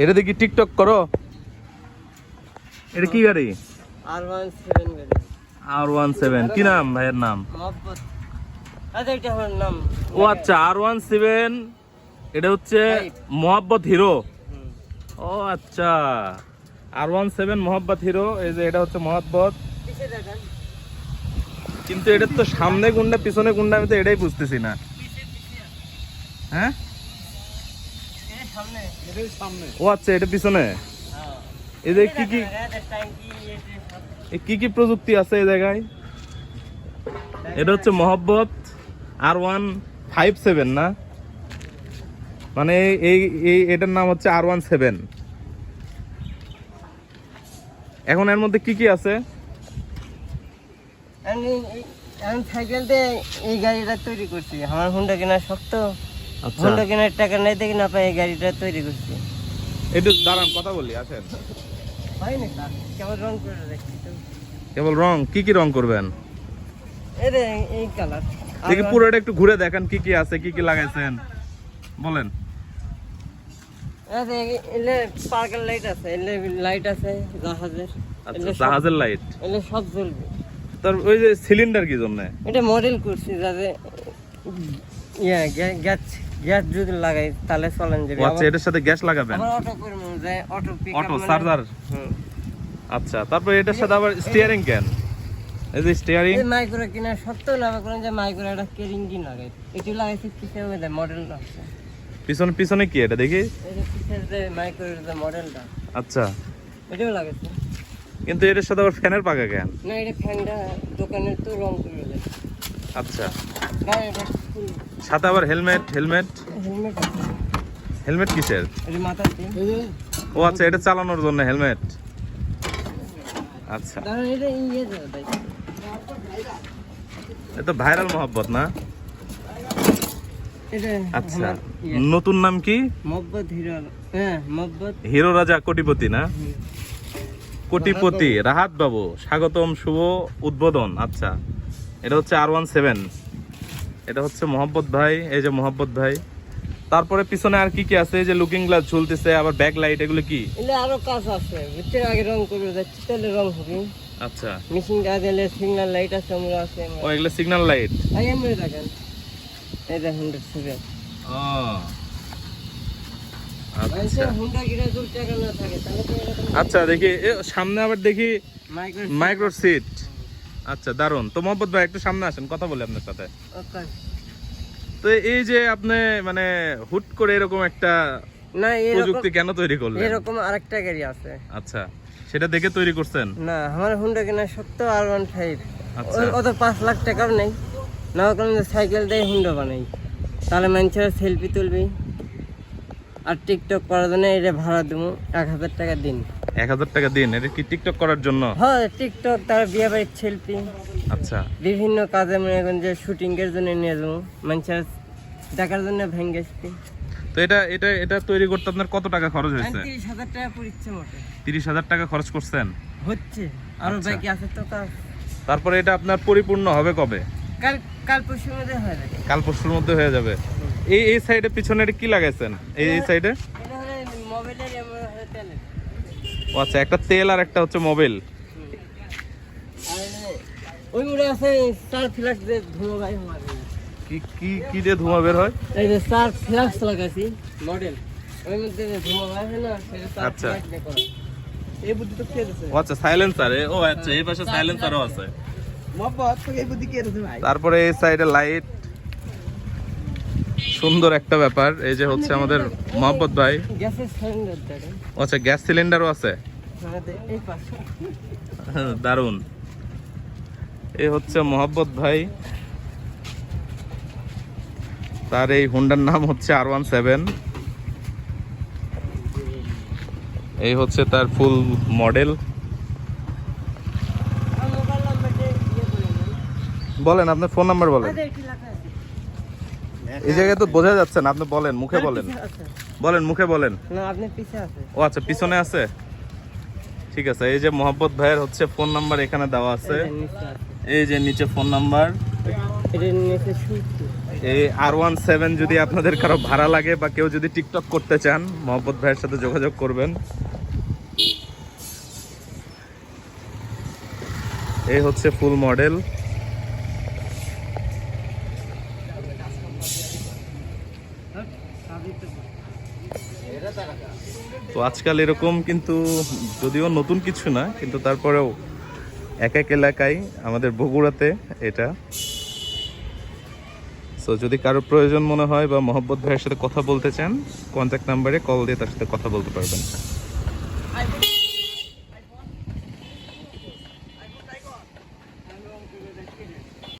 এটা দেখি টিকটক করো। এটা কি গাড়ি? আর ওয়ান সেভেন গাড়ি। আর ওয়ান সেভেন কি নাম ভাইয়ের নাম? ও আচ্ছা আর ওয়ান সেভেন এটা হচ্ছে. মোহাব্বত হিরো। ও আচ্ছা আর ওয়ান সেভেন মোহাব্বত হিরো এই যে এটা হচ্ছে মোহাব্বত। কিন্তু এটার তো সামনে গুন্ডা পিছনে গুন্ডা আমি তো এটাই বুঝতেছি না। হ্যাঁ? ও আচ্ছা এটা পিছনে? হ্যাঁ। এই যে কি কি কি কি প্রযুক্তি আছে এই জায়গায়? এটা হচ্ছে মহব্বত আর ওয়ান ফাইভ সেভেন না? মানে এই এই এটার নাম হচ্ছে আর ওয়ান সেভেন এখন এর মধ্যে কি কি আছে? এই- সাইকেল দিয়ে এই গাড়িটা তৈরি করছি। আমার হুন্ডা কেনার শক্ত। হুন্ডা কেনার টাকা নাই দেখি না পাই এই গাড়িটা তৈরি করছি। একটু দাঁড়ান কথা বলি আসেন হয়নি কেমন রং করে রাখছি কেবল রং কি কি রং করবেন? এই রে এই কালার। দেখি পুরোটা একটু ঘুরে দেখান কি কি আছে কি কি লাগাইছেন। বলেন। এলে পার্কের লাইট আছে এলে লাইট আছে জাহাজের। আচ্ছা জাহাজের লাইট এলে সব জ্বলবে। তার ওই যে সিলিন্ডার কি জন্য? এটা মডেল করছি যাতে ইয়া গ্যা- গ্যাস গ্যাস যদি লাগাই তাহলে চলেন যাবে আচ্ছা এটার সাথে গ্যাস লাগাবেন? আবার অটো করে মনে যায় অটো পিক অটো চার্জার আচ্ছা তারপর এটার সাথে আবার স্টিয়ারিং কেন এই যে স্টিয়ারিং এই মাইক্রো কিনা সত্ত্বেও না করেন যে মাইক্রো একটা কেরিং কি লাগাই। এটি লাগাইছি আছে। পিছনে পিছনে কি এটা দেখি? যে মডেলটা আচ্ছা। এটাও লাগাইছে। কিন্তু এটার সাথে আবার ফ্যানের পাকা কেন? না এটা ফ্যানটা দোকানের তো রং করে দেয়। আচ্ছা। গাড়িটা সাথে আবার হেলমেট হেলমেট? হেলমেট কিসের? ও আচ্ছা এটা চালানোর জন্য হেলমেট। আচ্ছা। এটা ইয়ে দেয় ভাই। এটা ভাইরাল মহব্বত না? আচ্ছা। ইয়ে, নতুন নাম কি? হিরো হ্যাঁ হিরো রাজা কোটিপতি না? কোটিপতি রাহাত বাবু। স্বাগতম শুভ উদ্বোধন। আচ্ছা। এটা হচ্ছে আর ওয়ান সেভেন এটা হচ্ছে মোহাম্মদ ভাই এই যে মোহাম্মদ ভাই। তারপরে পিছনে আর কি কি আছে? এই যে লুকিং গ্লাস ঝুলতেছে আবার ব্যাক লাইট এগুলো কি? আরও কাজ আছে। ভিতরে আগে রং করে যাচ্ছি তাহলে রং হবে। আচ্ছা। মেশিন কাজ এলে সিগন্যাল লাইট আছে আমরা আছে। ও এগুলো সিগন্যাল লাইট আই এম দেখেন। এই দেখেন সেভেন ও। আচ্ছা। আচ্ছা দেখি সামনে আবার দেখি মাইক্রো সিট আচ্ছা দারুণ তো মোহাম্মদ ভাই একটু সামনে আসেন কথা বলি আপনার সাথে। তো এই যে আপনি মানে হুট করে এরকম একটা না প্রযুক্তি কেন তৈরি করলেন? এরকম আরেকটা গাড়ি আছে। আচ্ছা সেটা দেখে তৈরি করছেন? না আমার হুন্ডা কেনা সত্য আর ওয়ান ফাইভ অত পাঁচ লাখ টাকাও নেই। না কারণ সাইকেল দিয়ে হুন্ডা বানাই। তাহলে মানুষেরা সেলফি তুলবি। আর টিকটক করার জন্য এটা ভাড়া দেবো এক হাজার টাকা দিন। এক হাজার টাকা দিন। এটা কি টিকটক করার জন্য? হয় টিকটক তার বিয়ে বাড়ির সেলফি আচ্ছা। বিভিন্ন কাজে মনে যে শুটিং এর জন্য নিয়ে যাব। মানুষের দেখার জন্য ভেঙ্গেছি তো এটা এটা এটা তৈরি করতে আপনার কত টাকা খরচ হয়েছে? টাকা পড়ছে মোটে। তিরিশ হাজার টাকা খরচ করছেন? হচ্ছে। আরও আচ্ছা। বাকি আছে তো কাজ। তারপরে এটা আপনার পরিপূর্ণ হবে কবে? কাল কাল পরশুর মধ্যে হয়ে যাবে। কাল পরশুর মধ্যে হয়ে যাবে। এই এই সাইডে পিছনে এটা কি লাগাইছেন? এই এই সাইডে এটা হলে মোবাইলের ও আচ্ছা একটা তেল আর একটা হচ্ছে মোবাইল ওই মুড়ে আছে স্টার ফ্ল্যাক্স যে ধুমো ভাই কি কি কি দিয়ে ধোঁয়া বের হয়? এই যে স্টার ফ্ল্যাক্স লাগাইছি মডেল ওই মধ্যে যে ধুমো ভাই হয় না সেটা স্টার আচ্ছা। ফ্ল্যাক্স দিয়ে করা এই বুদ্ধি তো দিছে? ও আচ্ছা সাইলেন্সার ও আচ্ছা এই পাশে সাইলেন্সারও আছে। মহব্বত তো এই বুদ্ধি খেয়ে দিছে ভাই? তারপরে এই সাইডে লাইট সুন্দর একটা ব্যাপার এই যে হচ্ছে আমাদের মোহাম্মদ ভাই। আচ্ছা গ্যাস সিলিন্ডারও আছে? দারুণ এই হচ্ছে মোহাম্মদ ভাই। তার এই হুন্ডার নাম হচ্ছে আর ওয়ান সেভেন এই হচ্ছে তার ফুল মডেল। বলেন আপনার ফোন নাম্বার বলেন। এই জায়গায় তো বোঝা যাচ্ছে না আপনি বলেন মুখে বলেন। বলেন মুখে বলেন। না আপনি পিছে আছে। ও আচ্ছা পিছনে আছে? ঠিক আছে এই যে মোহাম্মদ ভাইয়ের হচ্ছে ফোন নাম্বার এখানে দেওয়া আছে। এই যে নিচে ফোন নাম্বার। এই আর ওয়ান সেভেন যদি আপনাদের কারও ভাড়া লাগে বা কেউ যদি টিকটক করতে চান মোহাম্মদ ভাইয়ের সাথে যোগাযোগ করবেন। এই হচ্ছে ফুল মডেল। তো আজকাল এরকম কিন্তু যদিও নতুন কিছু না, কিন্তু তারপরেও এক এক এলাকায় আমাদের বগুড়াতে এটা। তো যদি কারও প্রয়োজন মনে হয় বা মোহাম্মদ ভাইয়ের সাথে কথা বলতে চান কন্ট্যাক্ট নাম্বারে কল দিয়ে তার সাথে কথা বলতে পারবেন।